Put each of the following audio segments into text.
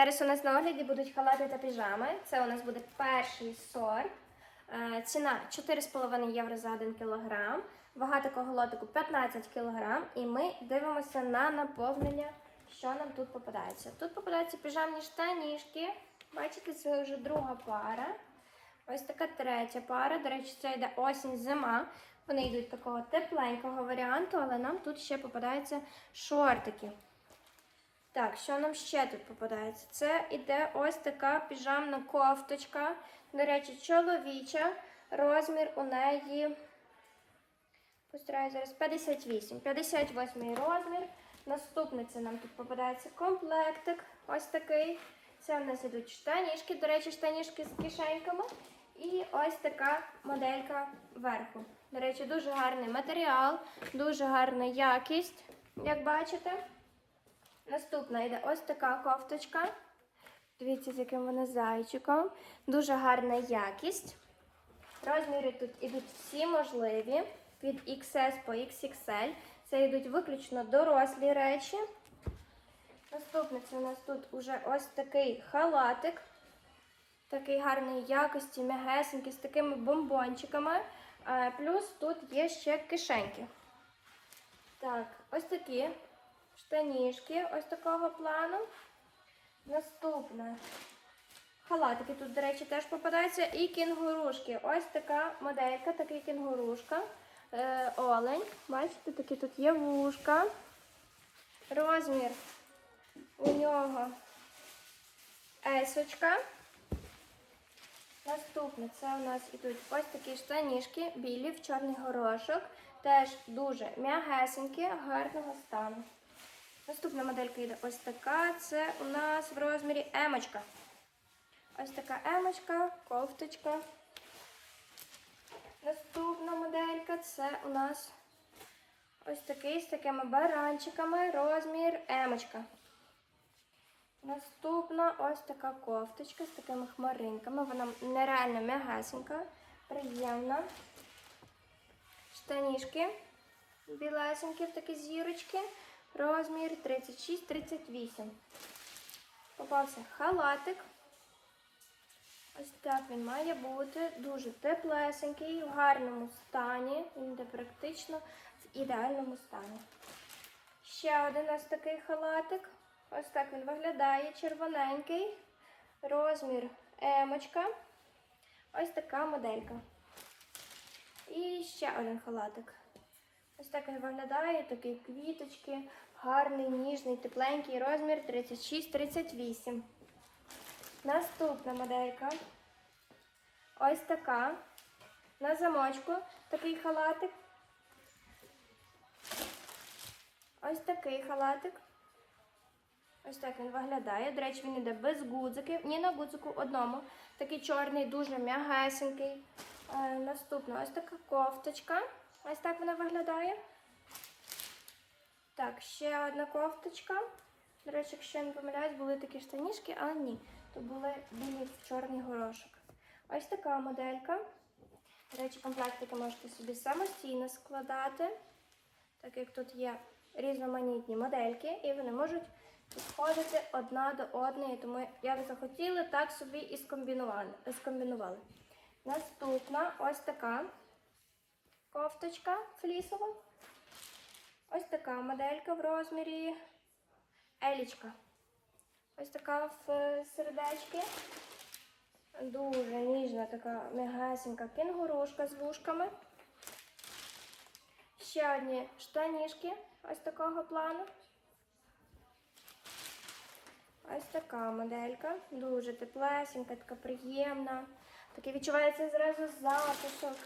Зараз у нас на огляді будуть халати та піжами. Це у нас буде перший сорт. Е, Ціна 4,5 євро за 1 кг. Вага такого лотику 15 кг. І ми дивимося на наповнення, що нам тут попадається. Тут попадаються піжамні штанішки. Бачите, це вже друга пара. Ось така третя пара. До речі, це йде осінь-зима. Вони йдуть такого тепленького варіанту, але нам тут ще попадаються шортики. Так, що нам ще тут попадається? Це іде ось така піжамна кофточка. До речі, чоловіча. Розмір у неї постараюсь зараз 58. 58 розмір. Наступний це нам тут попадається комплектик. Ось такий. Це у нас ідуть штанішки. До речі, штанішки з кишеньками. І ось така моделька верху. До речі, дуже гарний матеріал, дуже гарна якість, як бачите. Наступна йде ось така кофточка. Дивіться, з яким вона зайчиком. Дуже гарна якість. Розміри тут ідуть всі можливі. Від XS по XXL. Це йдуть виключно дорослі речі. Наступне це у нас тут уже ось такий халатик. Такий гарної якості, м'ягесенький, з такими бомбончиками. Е, Плюс тут є ще кишеньки. Так, ось такі штанішки ось такого плану. Наступне. Халатики тут, до речі, теж попадаються. І кінгурушки. Ось така моделька, такий кінгурушка. Е, олень. Бачите, такі тут є вушка. Розмір у нього есочка. Наступне це у нас ідуть ось такі штанішки, білі в чорний горошок. Теж дуже м'ягесенькі, гарного стану. Наступна моделька йде ось така. Це у нас в розмірі емочка. Ось така емочка, кофточка. Наступна моделька це у нас ось такий з такими баранчиками, розмір емочка. Наступна ось така кофточка з такими хмаринками. Вона нереально м'ягесенька, приємна. Штанішки білесенькі, такі зірочки. Розмір 36-38. Попався халатик. Ось так він має бути. Дуже теплесенький, в гарному стані. Він йде практично в ідеальному стані. Ще один ось такий халатик. Ось так він виглядає, червоненький. Розмір емочка. Ось така моделька. І ще один халатик. Ось так він виглядає, такі квіточки, гарний, ніжний, тепленький розмір 36-38. Наступна моделька. Ось така. На замочку такий халатик. Ось такий халатик. Ось так він виглядає. До речі, він йде без гудзиків. Ні на гудзику одному. Такий чорний, дуже м'ягесенький. Е, наступна ось така кофточка. Ось так вона виглядає. Так, ще одна кофточка. До речі, якщо я не помиляюсь, були такі штанішки, але ні. То були білі в чорний горошок. Ось така моделька. До речі, комплектики можете собі самостійно складати, так як тут є різноманітні модельки, і вони можуть підходити одна до одної. Тому як захотіли, так собі і скомбінували. скомбінували. Наступна ось така кофточка флісова. Ось така моделька в розмірі Елічка. Ось така в е, сердечки. Дуже ніжна така м'ягесенька кінгурушка з вушками. Ще одні штанішки ось такого плану. Ось така моделька. Дуже теплесенька, така приємна. Такий відчувається зразу затишок.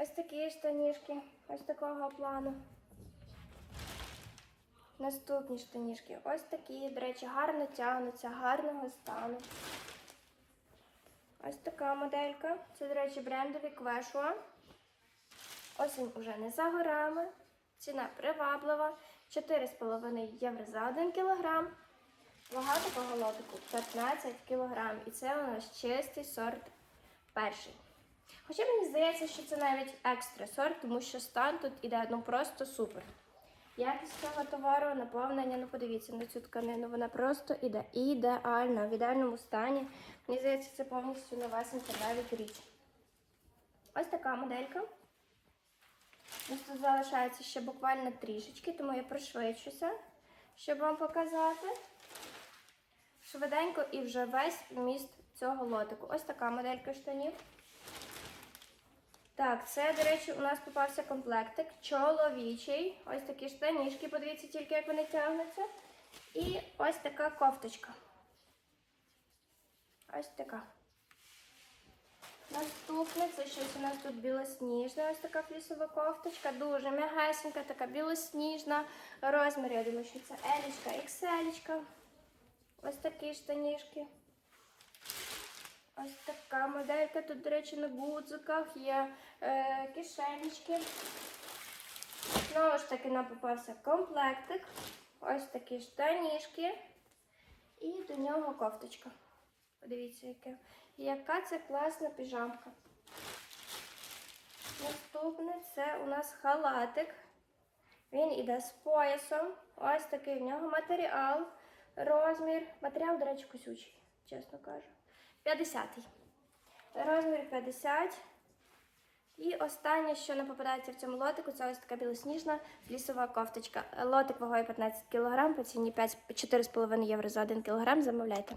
Ось такі штанішки, ось такого плану. Наступні штанішки. Ось такі, до речі, гарно тягнуться, гарного стану. Ось така моделька. Це, до речі, брендові Quechua. Осінь уже не за горами. Ціна приваблива. 4,5 євро за 1 кілограм. Вага такого лотику 15 кілограм. І це у нас чистий сорт перший. Хоча мені здається, що це навіть екстра сорт, тому що стан тут іде ну просто супер. Якість цього товару, наповнення, ну подивіться на цю тканину, вона просто іде ідеальна, в ідеальному стані. Мені здається, це повністю новесенька навіть річ. Ось така моделька. Тут залишається ще буквально трішечки, тому я пришвидшуся, щоб вам показати. Швиденько і вже весь вміст цього лотику. Ось така моделька штанів. Так, це, до речі, у нас попався комплектик чоловічий. Ось такі штанішки, подивіться тільки, як вони тягнуться. І ось така кофточка. Ось така. Наступне це щось у нас тут білосніжне, ось така флісова кофточка, дуже м'ягесенька, така білосніжна. Розмір, я думаю, що це елічка, ікселічка. Ось такі штанішки. Ось така моделька. Тут, до речі, на гудзиках є е, кишенечки. Знову ж таки, нам попався комплектик. Ось такі штанішки. І до нього кофточка. Подивіться, яке. яка це класна піжамка. Наступне це у нас халатик. Він іде з поясом. Ось такий в нього матеріал. Розмір. Матеріал, до речі, косючий, чесно кажу. 50-й. Розмір 50. І останнє, що не попадається в цьому лотику, це ось така білосніжна флісова кофточка. Лотик вагою 15 кг, по ціні 5 4,5 євро за 1 кг. Замовляйте.